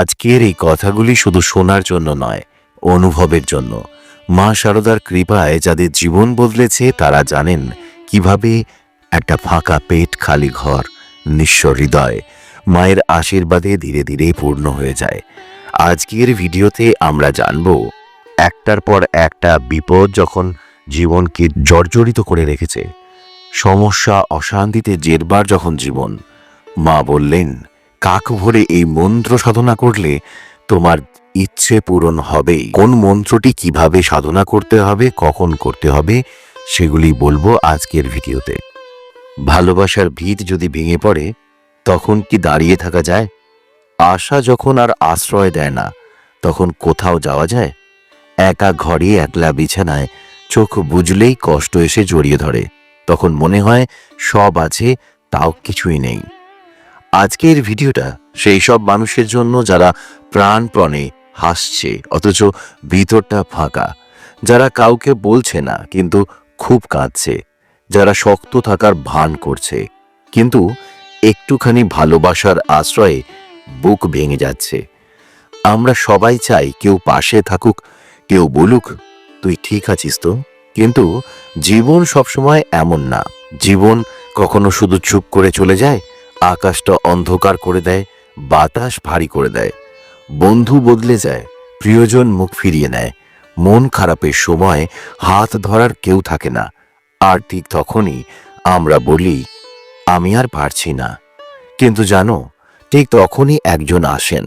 আজকের এই কথাগুলি শুধু শোনার জন্য নয়, অনুভবের জন্য। মা শারদার কৃপায় যাদের জীবন বদলেছে, তারা জানেন কীভাবে একটা ফাঁকা পেট খালি ঘর, নিঃস্ব হৃদয় মায়ের আশীর্বাদে ধীরে ধীরে পূর্ণ হয়ে যায়। আজকের ভিডিওতে আমরা জানব, একটার পর একটা বিপদ যখন জীবনকে জর্জরিত করে রেখেছে, সমস্যা অশান্তিতে জেরবার যখন জীবন, মা বললেন কাক ভরে এই মন্ত্র সাধনা করলে তোমার ইচ্ছে পূরণ হবে কোন মন্ত্রটি কীভাবে সাধনা করতে হবে, কখন করতে হবে, সেগুলি বলব আজকের ভিডিওতে। ভালোবাসার ভিত যদি ভেঙে পড়ে, তখন কি দাঁড়িয়ে থাকা যায়? আশা যখন আর আশ্রয় দেয় না, তখন কোথাও যাওয়া যায়? একা ঘরে একলা বিছানায় চোখ বুঝলেই কষ্ট এসে জড়িয়ে ধরে। তখন মনে হয় সব আছে, তাও কিছুই নেই। আজকের ভিডিওটা সেই সব মানুষের জন্য যারা প্রাণপণে হাসছে, অথচ ভিতরটা ফাঁকা। যারা কাউকে বলছে না, কিন্তু খুব কাঁদছে। যারা শক্ত থাকার ভান করছে, কিন্তু একটুখানি ভালোবাসার আশ্রয়ে বুক ভেঙে যাচ্ছে। আমরা সবাই চাই কেউ পাশে থাকুক, কেউ বলুক, তুই ঠিক আছিস তো? কিন্তু জীবন সবসময় এমন না। জীবন কখনো শুধু চুপ করে চলে যায় আকাশটা অন্ধকার করে দেয়, বাতাস ভারী করে দেয়। বন্ধু বদলে যায়, প্রিয়জন মুখ ফিরিয়ে নেয়। মন খারাপের সময় হাত ধরার কেউ থাকে না। আর ঠিক তখনই আমরা বলি, আমি আর পারছি না। কিন্তু জানো, ঠিক তখনই একজন আসেন।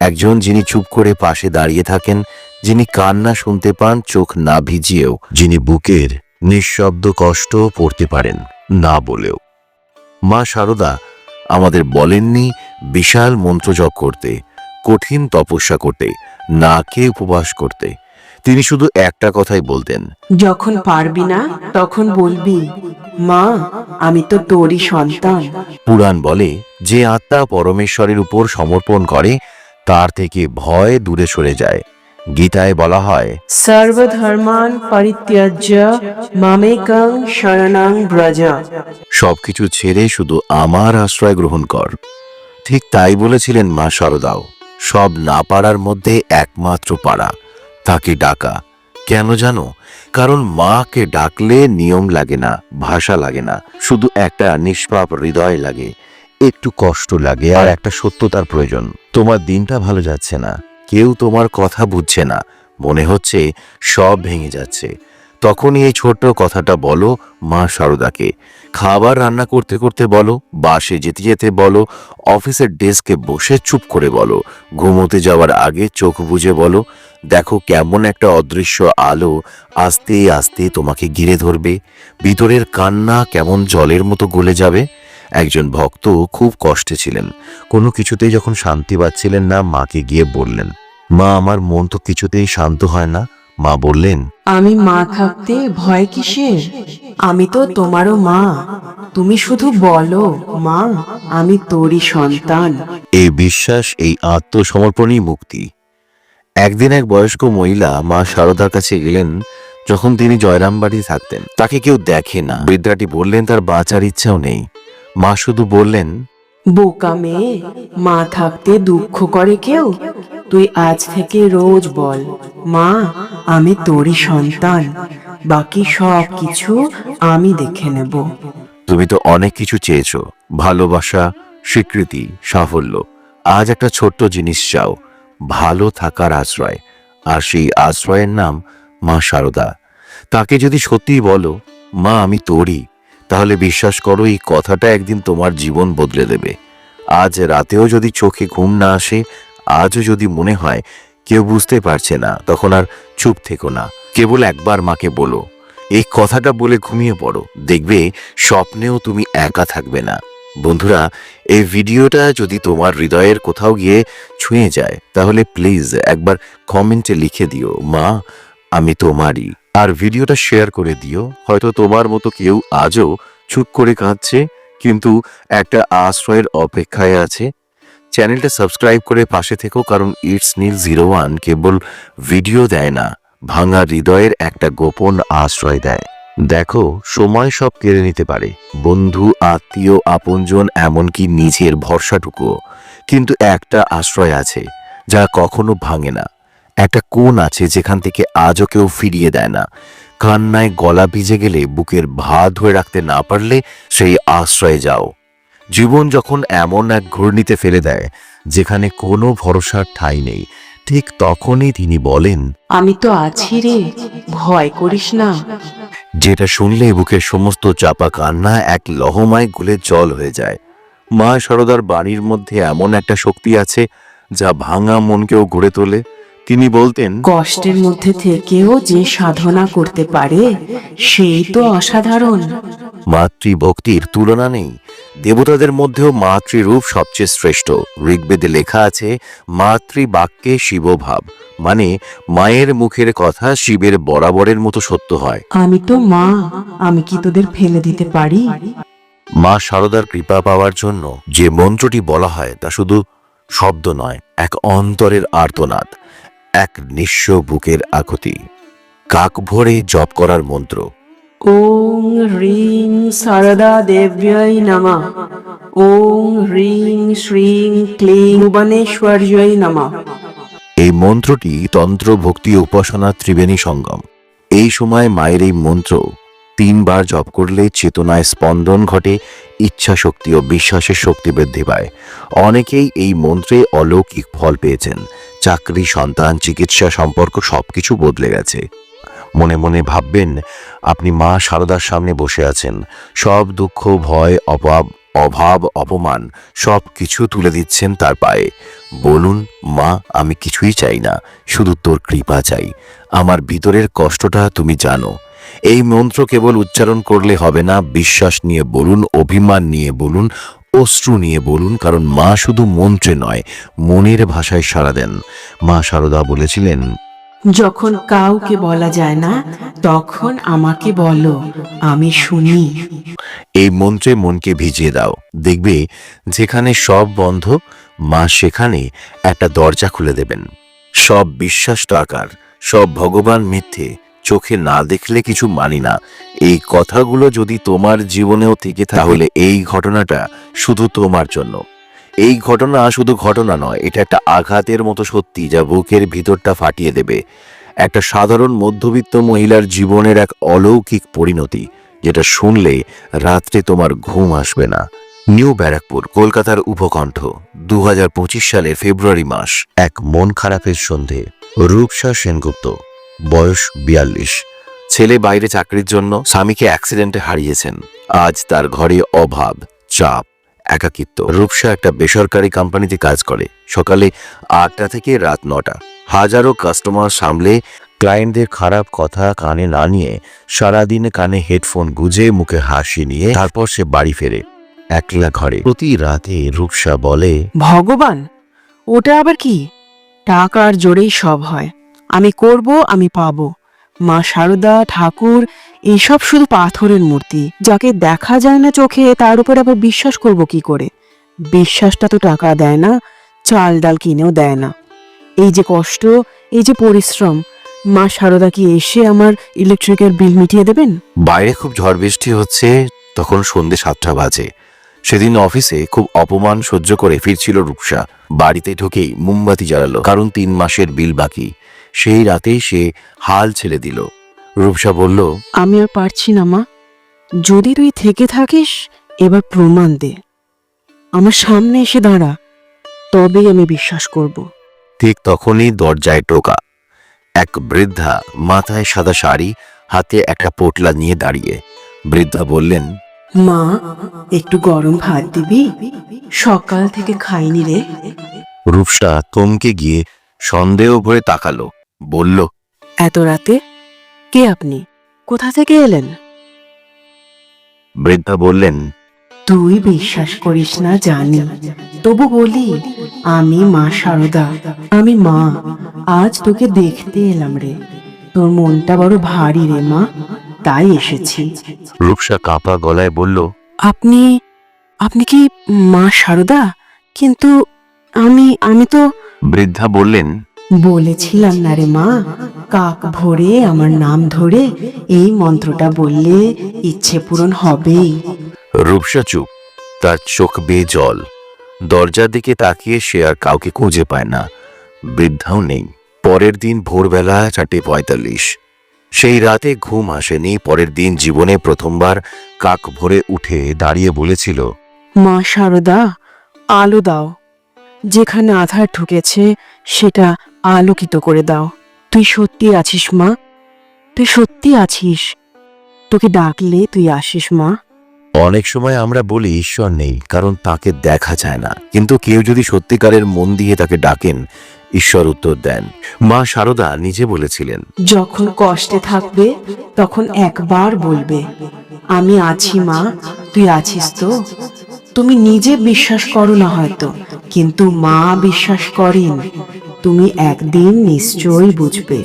একজন যিনি চুপ করে পাশে দাঁড়িয়ে থাকেন, যিনি কান্না শুনতে পান, চোখ না ভিজিয়েও। যিনি বুকের নিঃশব্দ কষ্ট পড়তে পারেন, না বলেও। মা শারদা আমাদের বলেননি বিশাল মন্ত্রজপ করতে কঠিন তপস্যা করতে না খেয়ে উপবাস করতে। তিনি শুধু একটা কথাই বলতেন। যখন পারবি না তখন বলবি মা আমি তো তোরই সন্তান। পুরাণ বলে যে আত্মা পরমেশ্বরের উপর সমর্পণ করে তার থেকে ভয় দূরে সরে যায়। গীতায় বলা হয় সর্বধর্মান পরিত্যাজ্য মামেকং শরণাং ব্রজ। সবকিছু ছেড়ে শুধু আমার আশ্রয় গ্রহণ কর। ঠিক তাই বলেছিলেন মা শারদাও সব না পারার মধ্যে একমাত্র পারা তাকে ডাকা। কেন জানো? কারণ মাকে ডাকলে নিয়ম লাগে না ভাষা লাগে না শুধু একটা নিষ্পাপ হৃদয় লাগে একটু কষ্ট লাগে আর একটা সত্যতার প্রয়োজন। তোমার দিনটা ভালো যাচ্ছে না। কেউ তোমার কথা বুঝছে না। মনে হচ্ছে সব ভেঙে যাচ্ছে। তখনই এই ছোট্ট কথাটা বলো মা সারদাকে। খাবার রান্না করতে করতে বলো, বাসে যেতে যেতে বলো, অফিসের ডেস্কে বসে চুপ করে বলো, ঘুমোতে যাওয়ার আগে চোখ বুজে বলো, দেখো কেমন একটা অদৃশ্য আলো আস্তে আস্তে তোমাকে ঘিরে ধরবে, ভিতরের কান্না কেমন জলের মতো গলে যাবে। একজন ভক্ত খুব কষ্টে ছিলেন। কোনো কিছুতেই যখন শান্তি পাচ্ছিলেন না মাকে গিয়ে বললেন মা আমার মন তো কিছুতেই শান্ত হয় না। মা বললেন আমি মা থাকতে ভয় কিসের? আমি তো তোমারও মা। তুমি শুধু বলো মা আমি তোরই সন্তান। এই বিশ্বাস এই আত্মসমর্পণই মুক্তি। একদিন এক বয়স্ক মহিলা মা শারদার কাছে গেলেন। যখন তিনি জয়রামবাড়ি থাকতেন তাকে কেউ দেখে না। বৃদ্ধাটি বললেন তার বাঁচার ইচ্ছাও নেই। মা শুধু বললেন বোকা মেয়ে মা থাকতে দুঃখ করে কেউ? তুই আজ থেকে রোজ বল মা আমি তোরই সন্তান বাকি সব কিছু আমি দেখে নেব। তুমি তো অনেক কিছু চেয়েছো ভালোবাসা স্বীকৃতি সাফল্য। আজ একটা ছোট্ট জিনিস চাও ভালো থাকার আশ্রয়। আর সেই আশ্রয়ের নাম মা সারদা। তাকে যদি সত্যিই বলো মা আমি তোরই। তাহলে বিশ্বাস করো, এই কথাটা একদিন তোমার জীবন বদলে দেবে। আজ রাতেও যদি চোখে ঘুম না আসে, আজও যদি মনে হয়, কেউ বুঝতে পারছে না, তখন আর চুপ থেকো না। কেবল একবার মাকে বলো, এই কথাটা বলে ঘুমিয়ে পড়ো। দেখবে স্বপ্নেও তুমি একা থাকবে না। বন্ধুরা, এই ভিডিওটা যদি তোমার হৃদয়ের কোথাও গিয়ে ছুঁয়ে যায়, তাহলে প্লিজ একবার কমেন্টে লিখে দিও, মা, আমি তোমারই। আর ভিডিওটা শেয়ার করে দিও। হয়তো তোমার মতো কেউ আজও চুপ করে কাঁদছে, কিন্তু একটা আশ্রয়ের অপেক্ষায় আছে। চ্যানেলটা সাবস্ক্রাইব করে পাশে থেকো, কারণ ইটস নীল জিরো ওয়ান কেবল ভিডিও দেয় না, ভাঙা হৃদয়ের একটা গোপন আশ্রয় দেয়। দেখো, সময় সব কেড়ে নিতে পারে। বন্ধু, আত্মীয়, আপনজন, এমনকি নিজের ভরসাটুকুও। কিন্তু একটা আশ্রয় আছে, যা কখনো ভাঙে না। একটা কোণ আছে যেখান থেকে আজও কেউ ফিরিয়ে দেয় না। কান্নায় গলা ভিজে গেলে বুকের ভা ধরে রাখতে না পারলে সেই আশ্রয়ে যাও। জীবন যখন এমন এক ঘূর্ণিতে ফেলে দেয় যেখানে কোনো ভরসার ঠাঁই নেই ঠিক তখনই তিনি বলেন আমি তো আছি রে ভয় করিস না। যেটা শুনলে বুকের সমস্ত চাপা কান্না এক লহমায় গুলে জল হয়ে যায়। মা সারদার বাড়ির মধ্যে এমন একটা শক্তি আছে যা ভাঙা মনকেও গড়ে তোলে তিনি বলতেন কষ্টের মধ্যে থেকেও যে সাধনা করতে পারে সেই তো অসাধারণ। মাতৃভক্তির তুলনা নেই। দেবতাদের মধ্যেও মাতৃরূপ সবচেয়ে শ্রেষ্ঠ। ঋগ্বেদে লেখা আছে মাতৃবাক্যে শিবভাব। মানে মায়ের মুখের কথা শিবের বরাবরের মতো সত্য হয়। আমি তো মা আমি কি তোদের ফেলে দিতে পারি? মা শারদার কৃপা পাওয়ার জন্য যে মন্ত্রটি বলা হয় তা শুধু শব্দ নয় এক অন্তরের আর্তনাদ। এক নিঃস্ব বুকের আকুতি। কাক ভরে জপ করার মন্ত্র। ওং হ্রিং সারদা দেব্যই নমা। ওং হ্রিং শ্রীং ক্লিং ভুবনেশ্বর্যই নমা। এই মন্ত্রটি তন্ত্র ভক্তি উপাসনা ত্রিবেণী সঙ্গম। এই সময় মায়ের এই মন্ত্র তিনবার জপ করলে চেতনায় স্পন্দন ঘটে ইচ্ছা শক্তি ও বিশ্বাসের শক্তি বৃদ্ধি পায়। অনেকেই এই মন্ত্রে অলৌকিক ফল পেয়েছেন। চাকরি, সন্তান, চিকিৎসা সম্পর্ক সবকিছু বদলে গেছে। মনে মনে ভাববেন, আপনি মা সারদার সামনে বসে আছেন। সব দুঃখ, ভয়, অভাব অভাব, অপমান সব কিছু তুলে দিচ্ছেন তার পায়ে। বলুন, মা, আমি কিছুই চাই না, শুধু তোর কৃপা চাই। আমার ভিতরের কষ্টটা তুমি জানো। এই মন্ত্র কেবল উচ্চারণ করলে হবে না, বিশ্বাস নিয়ে বলুন, অভিমান নিয়ে বলুন অশ্রু নিয়ে বলুন কারণ মা শুধু মন্ত্রে নয় মনের ভাষায় সাড়া দেন। মা শারদা বলেছিলেন যখন কাউকে বলা যায় না তখন আমাকে বলো আমি শুনি। এই মন্ত্রে মনকে ভিজিয়ে দাও। দেখবে যেখানে সব বন্ধ মা সেখানে একটা দরজা খুলে দেবেন। সব বিশ্বাস টাকার সব ভগবান মিথ্যে চোখে না দেখলে কিছু মানি না। এই কথাগুলো যদি তোমার জীবনেও থেকে তাহলে এই ঘটনাটা শুধু তোমার জন্য। এই ঘটনা শুধু ঘটনা নয়, এটা একটা আঘাতের মতো সত্যি যা বুকের ভিতরটা ফাটিয়ে দেবে। একটা সাধারণ মধ্যবিত্ত মহিলার জীবনের এক অলৌকিক পরিণতি, যেটা শুনলে রাত্রে তোমার ঘুম আসবে না। নিউ ব্যারাকপুর, কলকাতার উপকণ্ঠ দু হাজার পঁচিশ সালের ফেব্রুয়ারি মাস। এক মন খারাপের সন্ধে, রূপসা সেনগুপ্ত। বয়স বিয়াল্লিশ। ছেলে বাইরে চাকরির জন্য স্বামীকে অ্যাক্সিডেন্টে হারিয়েছেন। আজ তার ঘরে অভাব, চাপ, একাকিত্ব। রূপসা একটা বেসরকারি কোম্পানিতে কাজ করে। সকালে আটটা থেকে রাত নটা। হাজারো কাস্টমার সামলে ক্লায়েন্টদের খারাপ কথা কানে না নিয়ে সারাদিন কানে হেডফোন গুজে মুখে হাসি নিয়ে তারপর সে বাড়ি ফেরে, একলা ঘরে। প্রতি রাতে রূপসা বলে, ভগবান, ওটা আবার কি? টাকার জোরেই সব হয়। আমি করব, আমি পাবো। মা শারদা ঠাকুর এসব শুধু পাথরের মূর্তি। যাকে দেখা যায় না চোখে, তার উপর আবার বিশ্বাস করব কি করে? বিশ্বাসটা তো টাকা দেয় না, চাল ডাল কিনেও দেয় না। এই যে কষ্ট, এই যে পরিশ্রম, মা শারদা কি এসে আমার ইলেকট্রিকের বিল মিটিয়ে দেবেন? বাইরে খুব ঝড় বৃষ্টি হচ্ছে, তখন সন্ধে সাতটা বাজে। সেদিন অফিসে খুব অপমান সহ্য করে ফিরছিল রূপসা। বাড়িতে ঢুকেই মোমবাতি জ্বালালো, কারণ তিন মাসের বিল বাকি। সেই রাতেই সে হাল ছেড়ে দিল। রূপসা বলল আমি আর পারছি না মা। যদি তুই থেকে থাকিস এবার প্রমাণ দে। আমার সামনে এসে দাঁড়া। তবেই আমি বিশ্বাস করব। ঠিক তখনই দরজায় টোকা। এক বৃদ্ধা মাথায় সাদা শাড়ি হাতে একটা পোটলা নিয়ে দাঁড়িয়ে। বৃদ্ধা বললেন মা একটু গরম ভাত দিবি? সকাল থেকে খাইনি রে। রূপসা তমকে গিয়ে সন্দেহ ভরে তাকালো। বলল এত রাতে কে আপনি? কোথা থেকে এলেন? বৃদ্ধা বললেন তুই বিশ্বাস করিস না জানি তবু বলি আমি মা শারদা আমি মা আজ তোকে দেখতে এলাম রে। তোর মনটা বড় ভারী রে মা তাই এসেছি। রূপসা কাঁপা গলায় বলল আপনি আপনি কি মা শারদা কিন্তু আমি আমি তো বৃদ্ধা বললেন বলেছিলাম না রে মা কাক ভরে আমার নাম ধরে এই মন্ত্রটা বললে ইচ্ছে পূরণ হবেই। রূপসা চুপ তার চোখ বেয়ে জল। দরজার দিকে তাকিয়ে সে আর কাউকে খুঁজে পায় না। বৃদ্ধাও নেই। পরের দিন ভোরবেলা চারটে পঁয়তাল্লিশ। সেই রাতে ঘুম আসেনি পরের দিন জীবনে প্রথমবার কাক ভরে উঠে দাঁড়িয়ে বলেছিল মা শারদা আলো দাও। যেখানে আধার ঢুকেছে সেটা আলোকিত করে দাও। তুই সত্যি আছিস মা? তুই সত্যি আছিস? তোকে ডাকলে তুই আসিস মা। অনেক সময় আমরা বলি ঈশ্বর নেই কারণ তাকে দেখা যায় না। কিন্তু কেউ যদি সত্যিকারের মন দিয়ে তাকে ডাকেন ঈশ্বর উত্তর দেন। মা শারদা নিজে বলেছিলেন যখন কষ্টে থাকবে তখন একবার বলবে আমি আছি মা তুই আছিস তো? তুমি নিজে বিশ্বাস করো না হয়তো কিন্তু মা বিশ্বাস করেন। তুমি একদিন নিশ্চয়ই বুঝবে।